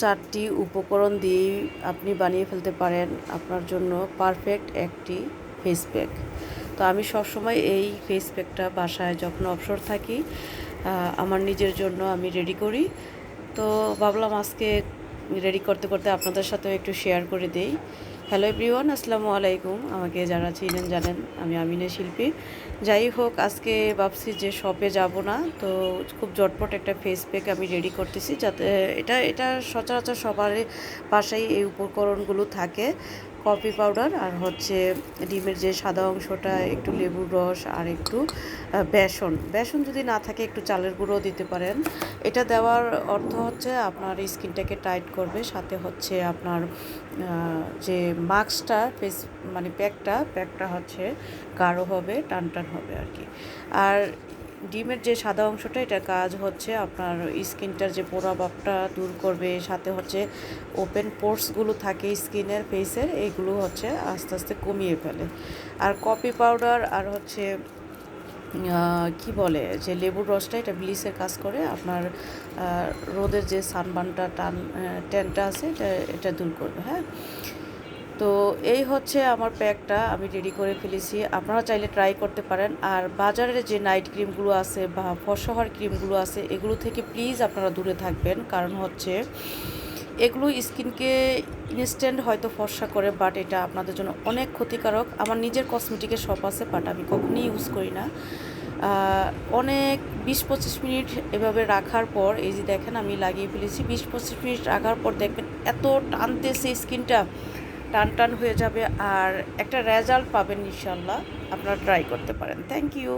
চারটি উপকরণ দিয়েই আপনি বানিয়ে ফেলতে পারেন আপনার জন্য পারফেক্ট একটি ফেস প্যাক তো আমি সবসময় এই ফেস প্যাকটা বাসায় যখন অবসর থাকি আমার নিজের জন্য আমি রেডি করি। তো ভাবলাম আজকে রেডি করতে করতে আপনাদের সাথেও একটু শেয়ার করে দেই। হ্যালো এভরিওয়ান আসসালামু আলাইকুম। আমাকে যারা চিনেন জানেন, আমি আমিনা শিল্পী। যাই হোক, আজকে ভাবছি যে শপে যাব না, তো খুব জটপট একটা ফেস প্যাক আমি রেডি করতেছি যাতে এটা এটা সচরাচর সবারই বাসায় এই উপকরণগুলো থাকে কফি পাউডার আর হচ্ছে ডিমের যে সাদা অংশটা, একটু লেবুর রস আর একটু বেসন। বেসন যদি না থাকে, একটু চালের গুঁড়ো দিতে পারেন। এটা দেওয়ার অর্থ হচ্ছে আপনার স্কিনটাকে টাইট করবে, সাথে হচ্ছে আপনার যে মাস্কটা, ফেস মানে প্যাকটা প্যাকটা হচ্ছে গাঢ় হবে টান টান হবে আর কি। আর ডিমের যে সাদা অংশটা, এটা কাজ হচ্ছে আপনার স্কিনটার যে পোড়া ভাবটা দূর করবে, সাথে হচ্ছে ওপেন পোর্সগুলো থাকে স্কিনের ফেসের এইগুলো হচ্ছে আস্তে আস্তে কমিয়ে ফেলে। আর কফি পাউডার আর হচ্ছে কি বলে, যে লেবুর রসটা, এটা ব্লিচের কাজ করে আপনার রোদের যে সানবানটা, টান ট্যানটা আছে, এটা এটা দূর করবে হ্যাঁ? তো এই হচ্ছে আমার প্যাকটা, আমি রেডি করে ফেলেছি। আপনারা চাইলে ট্রাই করতে পারেন। আর বাজারের যে নাইট ক্রিমগুলো আছে বা ফসহার ক্রিমগুলো আছে, এগুলো থেকে প্লিজ আপনারা দূরে থাকবেন। কারণ হচ্ছে, এগুলো স্কিনকে ইনস্ট্যান্ট হয়তো ফর্সা করে বাট এটা আপনাদের জন্য অনেক ক্ষতিকারক। আমার নিজের কসমেটিকের শপ আছে বাট আমি কখনই ইউজ করি না। অনেক বিশ পঁচিশ মিনিট এভাবে রাখার পর, এই যে দেখেন আমি লাগিয়ে ফেলেছি, বিশ পঁচিশ মিনিট রাখার পর দেখবেন এত টানতেছে স্কিনটা টান টান হয়ে যাবে আর একটা রেজাল্ট পাবেন ইনশাল্লাহ। আপনারা ট্রাই করতে পারেন। Thank you